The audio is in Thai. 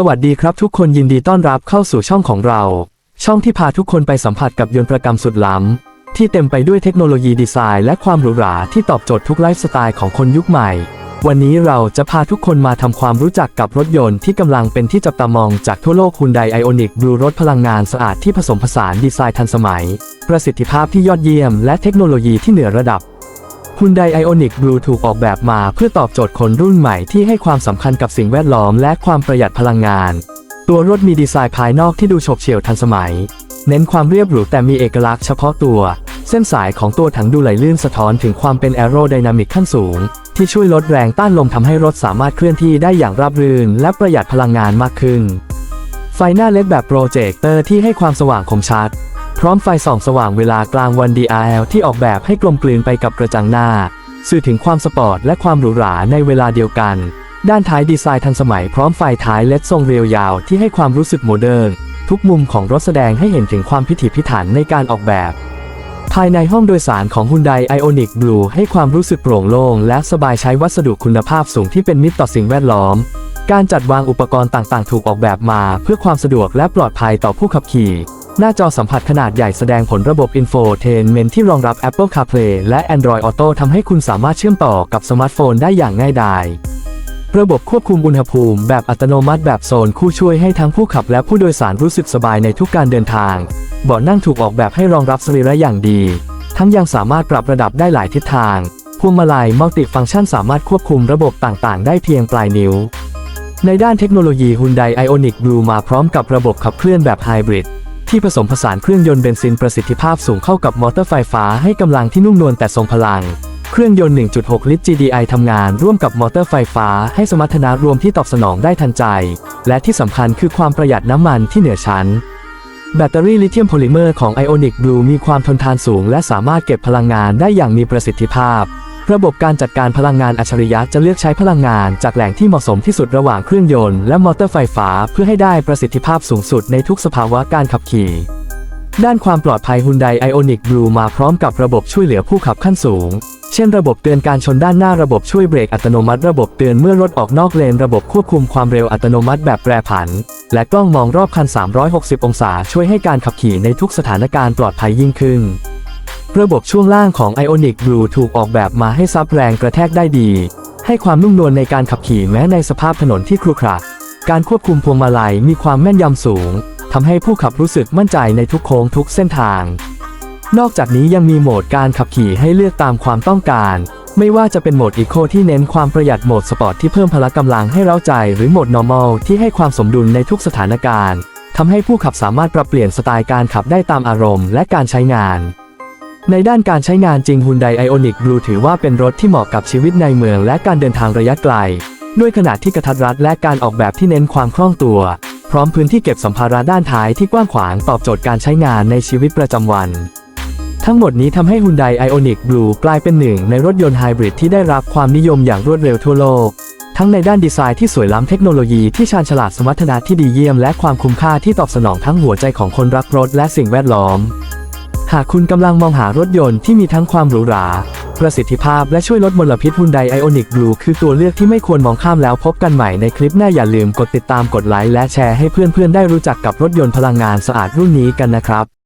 สวัสดีครับทุกคนยินดีต้อนรับเข้าสู่ช่องของเรา ช่องที่พาทุกคนไปสัมผัสกับยนต์ประกรรมสุดล้ำ ที่เต็มไปด้วยเทคโนโลยีดีไซน์และความหรูหราที่ตอบโจทย์ทุกไลฟ์สไตล์ของคนยุคใหม่ วันนี้เราจะพาทุกคนมาทำความรู้จักกับรถยนต์ที่กำลังเป็นที่จับตามองจากทั่วโลก Hyundai Ioniq Blue รถพลังงานสะอาดที่ผสมผสานดีไซน์ทันสมัย ประสิทธิภาพที่ยอดเยี่ยม และเทคโนโลยีที่เหนือระดับ Hyundai Ioniq Blue ถูกออกแบบมาเพื่อตอบโจทย์คนรุ่นใหม่ที่ให้ความสำคัญกับสิ่งแวดล้อมและความประหยัดพลังงาน ตัวรถมีดีไซน์ภายนอกที่ดูโฉบเฉี่ยวทันสมัย เน้นความเรียบหรูแต่มีเอกลักษณ์เฉพาะตัว เส้นสายของตัวถังดูไหลลื่นสะท้อนถึงความเป็นแอโรไดนามิกขั้นสูง ที่ช่วยลดแรงต้านลมทำให้รถสามารถเคลื่อนที่ได้อย่างราบรื่น และประหยัดพลังงานมากขึ้น ไฟหน้าเล็กแบบโปรเจคเตอร์ที่ให้ความสว่างคมชัด พร้อมไฟส่องสว่างเวลากลางวัน DRL ที่ออกแบบให้กลมกลืนไปกับกระจังหน้า สื่อถึงความสปอร์ตและความหรูหราในเวลาเดียวกัน ด้านท้ายดีไซน์ทันสมัยพร้อมไฟท้ายเล็ดทรงเรียวยาวที่ให้ความรู้สึกโมเดิร์นทุกมุมของรถแสดงให้เห็นถึงความพิถีพิถันในการออกแบบ ภายในห้องโดยสารของ Hyundai Ioniq Blue ให้ความรู้สึกโปร่งโล่งและสบายใช้วัสดุคุณภาพสูงที่เป็นมิตรต่อสิ่งแวดล้อม การจัดวางอุปกรณ์ต่างๆ ถูกออกแบบมา เพื่อความสะดวกและปลอดภัยต่อผู้ขับขี่ หน้าจอสัมผัสขนาดใหญ่แสดงผลระบบ Infotainment ที่รองรับ Apple CarPlay และ Android Auto ทำให้คุณสามารถเชื่อมต่อกับสมาร์ทโฟนได้อย่างง่ายดายระบบควบคุมอุณหภูมิแบบอัตโนมัติแบบโซนคู่ช่วยให้ทั้งผู้ขับและผู้โดยสารรู้สึกสบายในทุกการเดินทาง เบาะนั่งถูกออกแบบให้รองรับสรีระอย่างดี ทั้งยังสามารถปรับระดับได้หลายทิศทาง พวงมาลัยมัลติฟังก์ชันสามารถควบคุมระบบต่างๆ ได้เพียงปลายนิ้ว ในด้านเทคโนโลยี Hyundai Ioniq Blue มาพร้อมกับระบบขับเคลื่อนแบบไฮบริด ที่ผสมผสานเครื่องยนต์เบนซินประสิทธิภาพสูงเข้ากับมอเตอร์ไฟฟ้าให้กำลังที่นุ่มนวลแต่ทรงพลัง เครื่องยนต์ 1.6 ลิตร GDI ทำงานร่วมกับมอเตอร์ไฟฟ้าให้สมรรถนะรวมที่ตอบสนองได้ทันใจ และที่สำคัญคือความประหยัดน้ำมันที่เหนือชั้น แบตเตอรี่ลิเธียมโพลิเมอร์ของ Ioniq Blue มีความทนทานสูง และสามารถเก็บพลังงานได้อย่างมีประสิทธิภาพ ระบบการจัดการพลังงานอัจฉริยะจะเลือกใช้พลังงานจากแหล่งที่เหมาะสมที่สุดระหว่างเครื่องยนต์และมอเตอร์ไฟฟ้าเพื่อให้ได้ประสิทธิภาพสูงสุดในทุกสภาวะการขับขี่ด้านความปลอดภัย Hyundai Ioniq Blue มาพร้อมกับระบบช่วยเหลือผู้ขับขั้นสูง เช่นระบบเตือนการชนด้านหน้าระบบช่วยเบรกอัตโนมัติ ระบบเตือนเมื่อรถออกนอกเลน ระบบควบคุมความเร็วอัตโนมัติแบบแปรผัน และกล้องมองรอบคัน 360 องศา ช่วยให้การขับขี่ในทุกสถานการณ์ปลอดภัยยิ่งขึ้น ระบบช่วงล่างของ Ioniq Blue ถูกออกแบบมาให้ซับแรงกระแทกได้ดี ให้ความนุ่มนวลในการขับขี่แม้ในสภาพถนนที่ครุขระการควบคุมพวงมาลัยมีความแม่นยำสูงทำให้ผู้ขับรู้สึกมั่นใจในทุกโค้งทุกเส้นทาง นอกจากนี้ยังมีโหมดการขับขี่ให้เลือกตามความต้องการ ไม่ว่าจะเป็นโหมดอีโคที่เน้นความประหยัดโหมดสปอร์ตที่เพิ่มพละกำลังให้เร้าใจ หรือโหมด normal ที่ให้ความสมดุลในทุกสถานการณ์ทำให้ผู้ขับสามารถปรับเปลี่ยนสไตล์การขับได้ตามอารมณ์และการใช้งาน ในด้านการใช้งานจริง Hyundai Ioniq Blue ถือว่าเป็นรถที่เหมาะกับชีวิตในเมืองและการเดินทางระยะไกล ด้วยขนาดที่กระทัดรัดและการออกแบบที่เน้นความคล่องตัว พร้อมพื้นที่เก็บสัมภาระด้านท้ายที่กว้างขวางตอบโจทย์การใช้งานในชีวิตประจำวัน ทั้งหมดนี้ทำให้ Hyundai Ioniq Blue กลายเป็นหนึ่งในรถยนต์ไฮบริดที่ได้รับความนิยมอย่างรวดเร็วทั่วโลก ทั้งในด้านดีไซน์ที่สวยล้ำเทคโนโลยีที่ชาญฉลาดสมรรถนะที่ดีเยี่ยมและความคุ้มค่าที่ตอบสนองทั้งหัวใจของคนรักรถและสิ่งแวดล้อม หากคุณกำลังมองหารถยนต์ที่มีทั้งความหรูหรา ประสิทธิภาพและช่วยลดมลพิษ Hyundai Ioniq Blue คือตัวเลือกที่ไม่ควรมองข้ามแล้วพบกันใหม่ในคลิปหน้าอย่าลืมกดติดตามกดไลค์และแชร์ให้เพื่อนๆได้รู้จักกับรถยนต์พลังงานสะอาดรุ่นนี้กันนะครับ